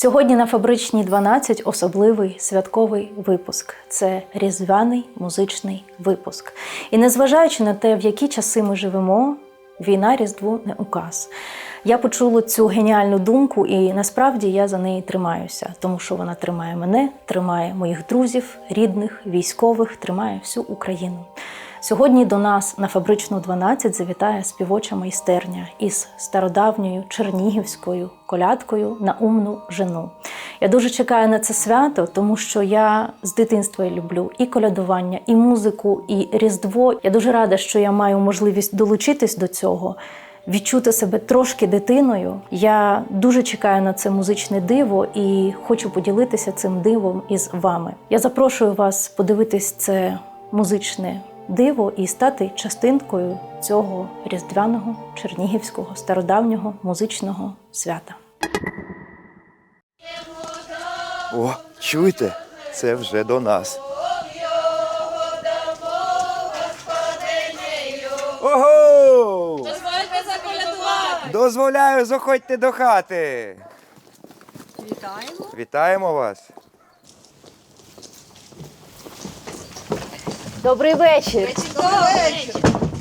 Сьогодні на фабричній 12 особливий святковий випуск. Це різдвяний музичний випуск. І незважаючи на те, в які часи ми живемо, війна Різдву не указ. Я почула цю геніальну думку, і насправді я за неї тримаюся, тому що вона тримає мене, тримає моїх друзів, рідних, військових, тримає всю Україну. Сьогодні до нас на фабричну 12 завітає співоча майстерня із стародавньою чернігівською колядкою на умну жену. Я дуже чекаю на це свято, тому що я з дитинства люблю і колядування, і музику, і різдво. Я дуже рада, що я маю можливість долучитись до цього. Відчути себе трошки дитиною. Я дуже чекаю на це музичне диво і хочу поділитися цим дивом із вами. Я запрошую вас подивитись це музичне диво і стати частинкою цього різдвяного чернігівського стародавнього музичного свята. О, чуєте? Це вже до нас. Ого! Дозвольте заколядувати. Дозволяю, заходьте до хати. Вітаємо. Вітаємо вас. Добрий вечір. Добрий вечір.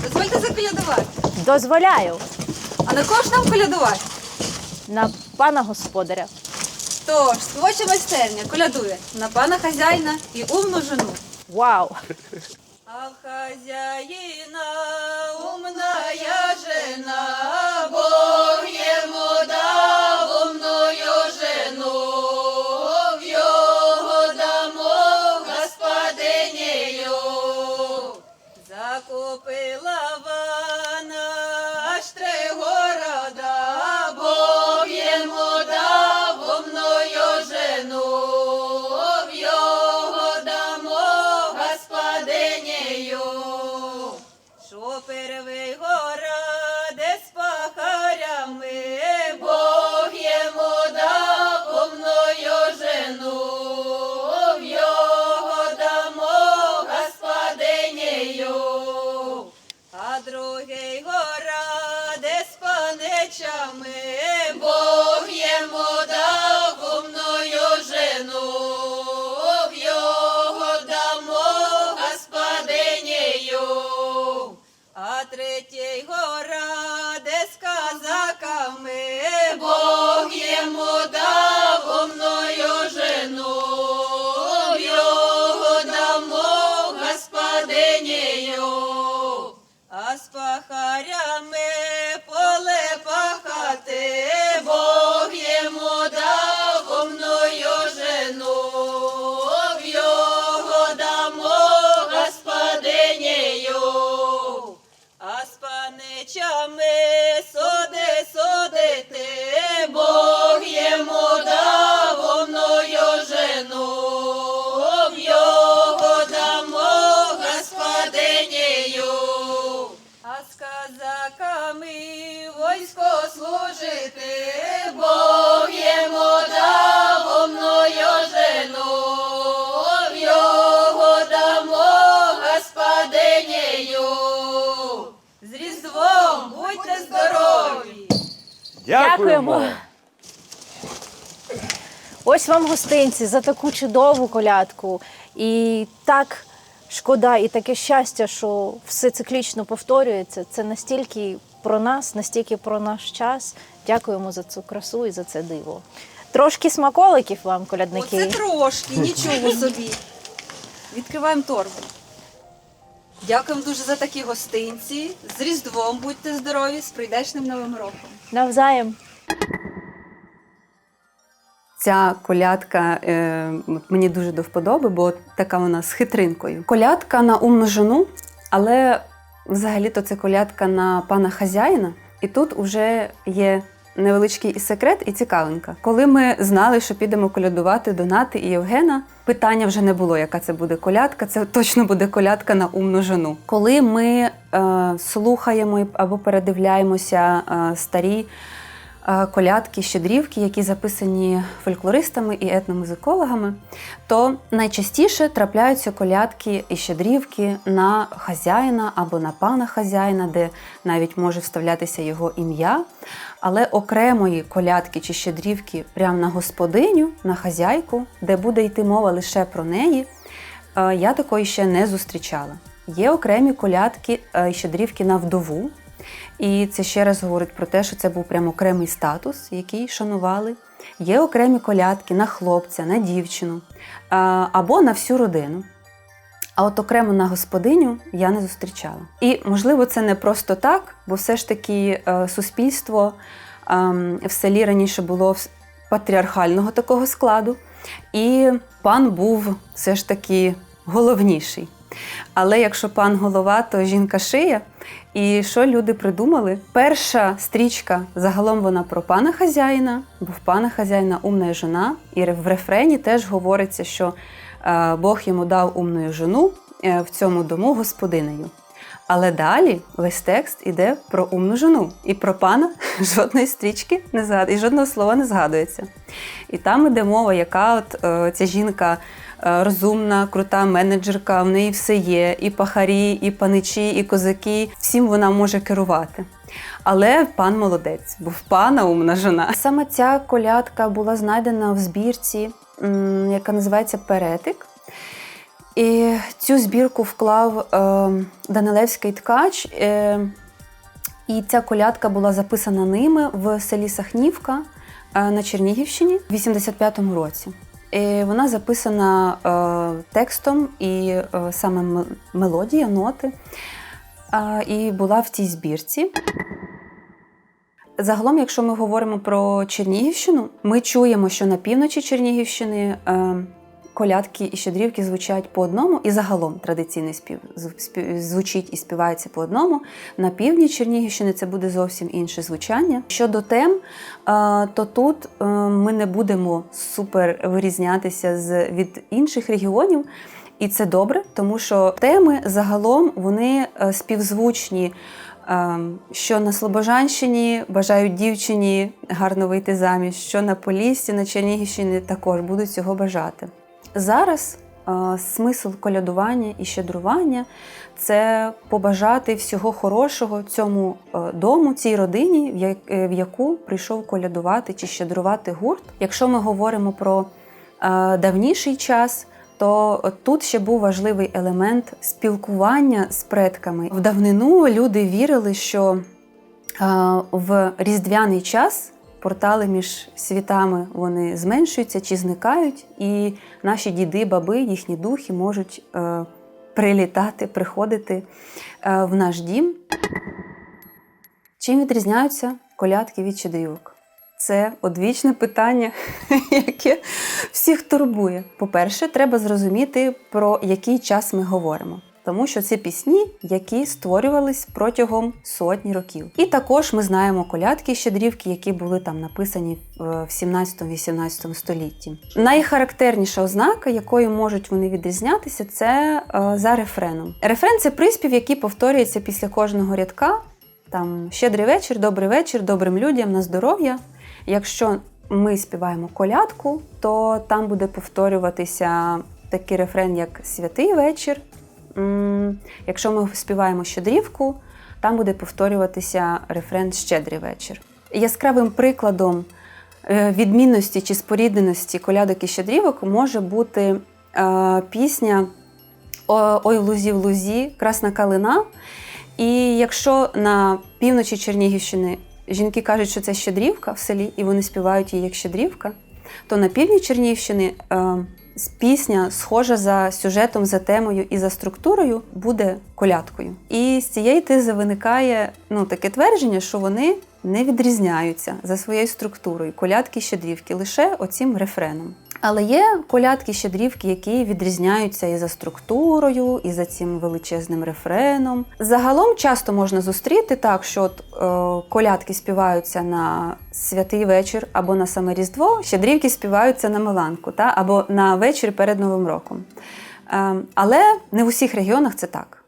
Дозвольте заколядувати. Дозволяю А на кого ж нам колядувати? на пана господаря. Тож, співоча майстерня колядує на пана хазяїна і умну жену. Вау! А хазяїна умная жена, Бог йому дав Бог йому Дякуємо. Ось вам гостинці за таку чудову колядку. І так шкода, і таке щастя, що все циклічно повторюється. Це настільки про нас, настільки про наш час. Дякуємо за цю красу і за це диво. Трошки смаколиків вам, колядники. Оце трошки, нічого собі. Відкриваємо торбу. Дякуємо дуже за такі гостинці. З Різдвом будьте здорові, з прийдешним новим роком. Навзаєм. Ця колядка е, мені дуже до вподоби, бо така вона з хитринкою. Колядка на умну жену, але взагалі-то це колядка на пана хазяїна. І тут вже є невеличкий і секрет, і цікавинка. Коли ми знали, що підемо колядувати до Нати і Євгена, питання вже не було, яка це буде колядка. Це точно буде колядка на умну жену. Коли ми е, слухаємо або передивляємося е, старі колядки, щедрівки, які записані фольклористами і етномузикологами, то найчастіше трапляються колядки і щедрівки на хазяїна або на пана хазяїна, де навіть може вставлятися його ім'я. Але окремої колядки чи щедрівки прямо на господиню, на хазяйку, де буде йти мова лише про неї, е, я такої ще не зустрічала. Є окремі колядки е, і щедрівки на вдову. І це ще раз говорить про те, що це був прямо окремий статус, який шанували. Є окремі колядки на хлопця, на дівчину або на всю родину. А от окремо на господиню я не зустрічала. І можливо, це не просто так, бо все ж таки е, суспільство ем, в селі раніше було патріархального такого складу, і пан був все ж таки головніший. Але якщо пан голова, то жінка шия. І що люди придумали? Перша стрічка загалом вона про пана хазяїна, бо в пана хазяїна умна жона. І в рефрені теж говориться, що е, Бог йому дав умну жону е, в цьому дому господинею. Але далі весь текст іде про умну жону. І про пана жодної стрічки не згад... і жодного слова не згадується. І там іде мова, яка от е, ця жінка розумна, крута менеджерка, в неї все є: і пахарі, і паничі, і козаки. Всім вона може керувати. Але пан молодець, бо в пана умна жона. Саме ця колядка була знайдена в збірці, яка називається Перетик. І цю збірку вклав е, Данилевський ткач. Е, і ця колядка була записана ними в селі Сахнівка е, на Чернігівщині в 85-му році. І вона записана е, текстом і е, саме мелодія, ноти. Е, і була в цій збірці. Загалом, якщо ми говоримо про Чернігівщину, ми чуємо, що на півночі Чернігівщини е, колядки і щедрівки звучать по одному, і загалом традиційний спів звучить і співається по одному. На півдні Чернігівщини це буде зовсім інше звучання. Щодо тем, е, то тут е, ми не будемо супер вирізнятися з від інших регіонів. І це добре, тому що теми загалом вони е, співзвучні. Що на Слобожанщині бажають дівчині гарно вийти заміж, що на Поліссі, на Чернігівщині також будуть цього бажати. Зараз е, смисл колядування і щедрування це побажати всього хорошого цьому е, дому, цій родині, е, в яку прийшов колядувати чи щедрувати гурт. Якщо ми говоримо про давніший час, то тут ще був важливий елемент спілкування з предками. В давнину люди вірили, що в різдвяний час портали між світами вони зменшуються чи зникають, і наші діди, баби, їхні духи можуть е, прилітати, приходити е, в наш дім. Чим відрізняються колядки від щедрівок? Це одвічне питання, яке всіх турбує. По-перше, треба зрозуміти, про який час ми говоримо. Тому що це пісні, які створювались протягом сотні років. І також ми знаємо колядки щедрівки, які були там написані в 17-18 столітті. Найхарактерніша ознака, якою можуть вони відрізнятися, це е, за рефреном. Рефрен це приспів, який повторюється після кожного рядка. Там щедрий вечір, добрий вечір, добрим людям на здоров'я. Якщо ми співаємо колядку, то там буде повторюватися такий рефрен, як святий вечір. Якщо ми співаємо щедрівку, там буде повторюватися рефрен Щедрий вечір. Яскравим прикладом е, відмінності чи спорідненості колядок і щедрівок може бути е, пісня Ой лузі в лузі, красна калина. І якщо на півночі Чернігівщини жінки кажуть, що це щедрівка в селі, і вони співають її як щедрівка, то на півдні Чернівщини е, пісня, схожа за сюжетом, за темою і за структурою, буде колядкою. І з цієї тези виникає ну, таке твердження, що вони не відрізняються за своєю структурою колядки щедрівки лише оцім рефреном. Але є колядки, щедрівки, які відрізняються і за структурою, і за цим величезним рефреном. Загалом часто можна зустріти так, що от, е, колядки співаються на святий вечір або на саме Різдво, щедрівки співаються на Миланку, та? або на вечір перед Новим роком. Е, але не в усіх регіонах це так.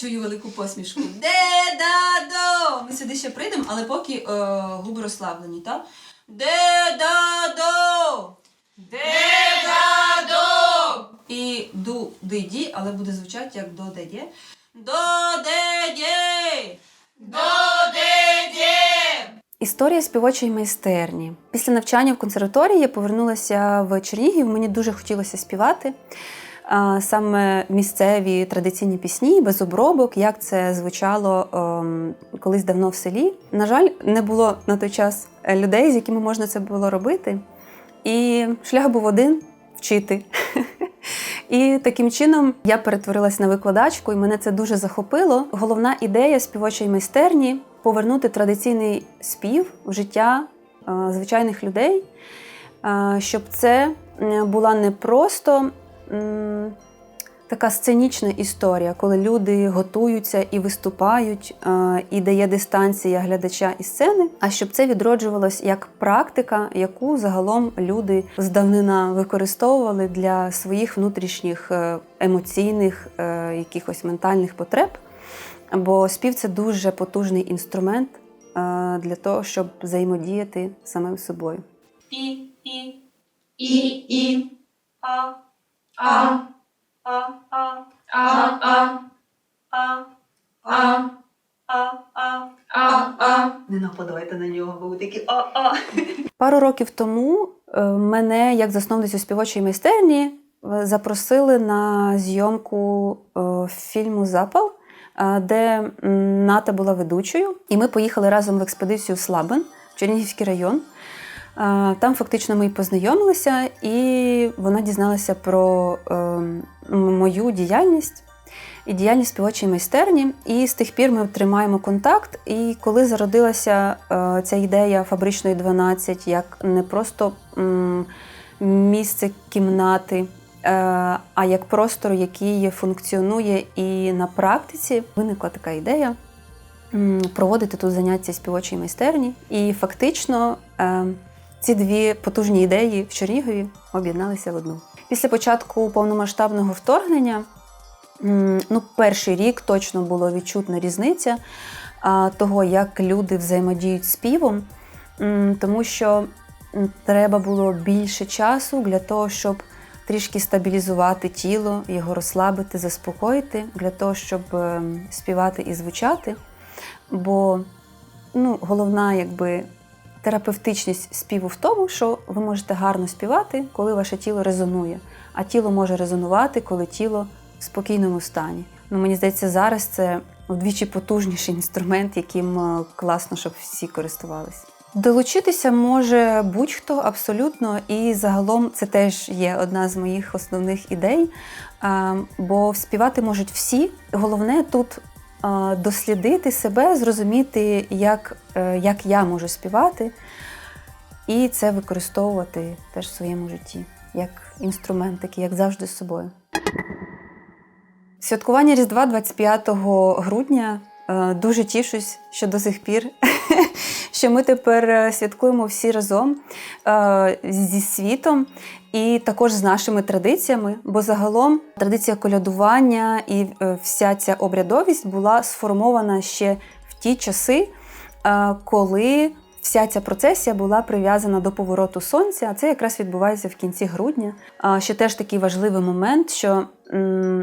Свою велику посмішку. Де-да-до! Ми сюди ще прийдемо, але поки е, губи розслаблені, так? Де-да-до! Де-да-до! І ду-ди-ді, але буде звучати як до-де-дє. До-де-дє! До-де-дє! Історія співочої майстерні. Після навчання в консерваторії я повернулася в Чернігів. Мені дуже хотілося співати. Саме місцеві традиційні пісні без обробок, як це звучало ем, колись давно в селі. На жаль, не було на той час е, людей, з якими можна це було робити. І шлях був один вчити. І таким чином я перетворилась на викладачку, і мене це дуже захопило. Головна ідея співочої майстерні повернути традиційний спів в життя е, звичайних людей, е, щоб це була не просто така сценічна історія, коли люди готуються і виступають, е, і дає дистанція глядача і сцени, а щоб це відроджувалось як практика, яку загалом люди здавнина використовували для своїх внутрішніх е, емоційних, е, якихось ментальних потреб. Бо спів це дуже потужний інструмент для того, щоб взаємодіяти самим собою. І, і, і, і, а, а. А. А. А. А. А. А-а. Не нападайте на нього, бо ви такі а-а. Пару років тому мене, як засновницю співочої майстерні, запросили на зйомку фільму Запал, де Ната була ведучою, і ми поїхали разом в експедицію Слабен в Чернігівський район. Там фактично ми і познайомилися, і вона дізналася про е, мою діяльність і діяльність співочої майстерні. І з тих пір ми тримаємо контакт. І коли зародилася е, ця ідея фабричної 12 як не просто місце кімнати, е, а як простор, який функціонує і на практиці, виникла така ідея. Проводити тут заняття співочої майстерні, і фактично ці дві потужні ідеї в Чернігові об'єдналися в одну. Після початку повномасштабного вторгнення Ну, перший рік точно була відчутна різниця того, як люди взаємодіють з співом, тому що треба було більше часу для того, щоб трішки стабілізувати тіло, його розслабити, заспокоїти, для того, щоб ем, співати і звучати. Бо ну, головна якби, терапевтичність співу в тому, що ви можете гарно співати, коли ваше тіло резонує. А тіло може резонувати, коли тіло в спокійному стані. Ну, мені здається, зараз це вдвічі потужніший інструмент, яким е, класно, щоб всі користувалися. Долучитися може будь-хто абсолютно, і загалом це теж є одна з моїх основних ідей. Бо співати можуть всі. Головне тут дослідити себе, зрозуміти, як, е, як я можу співати, і це використовувати теж в своєму житті як інструмент, такий, як завжди з собою. Святкування Різдва 25 грудня. Е, Дуже тішусь, що до сих пір, що ми тепер е, святкуємо всі разом е, зі світом і також з нашими традиціями. Бо загалом традиція колядування і вся ця обрядовість була сформована ще в ті часи, коли вся ця процесія була прив'язана до повороту сонця. А це якраз відбувається в кінці грудня. Ще теж такий важливий момент, що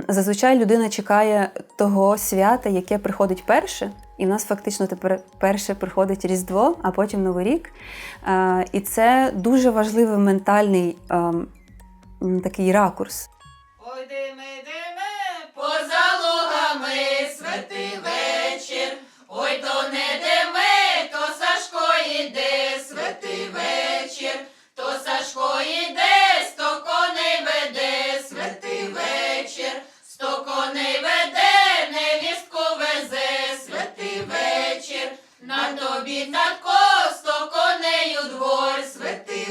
зазвичай людина чекає того свята, яке приходить перше. І в нас фактично тепер перше приходить Різдво, а потім Новий рік. І це дуже важливий ментальний ем, такий ракурс. Ой, На тобі татко, сто коней двор, святий.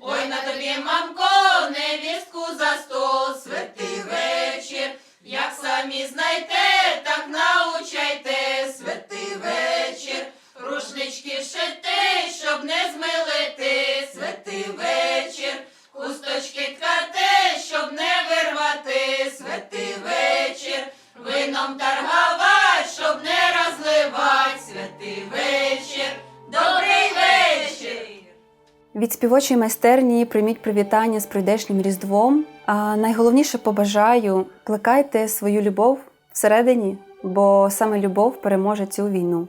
Ой, на тобі, мамко, невістку за стол, святий вечір. Як самі знайте, так научайте, святий вечір. Рушнички шити, щоб не змилити, святий вечір. Хусточки ткати, щоб не вирвати, святий вечір. Вином та співочій майстерні прийміть привітання з прийдешнім Різдвом. А найголовніше побажаю плекайте свою любов всередині, бо саме любов переможе цю війну.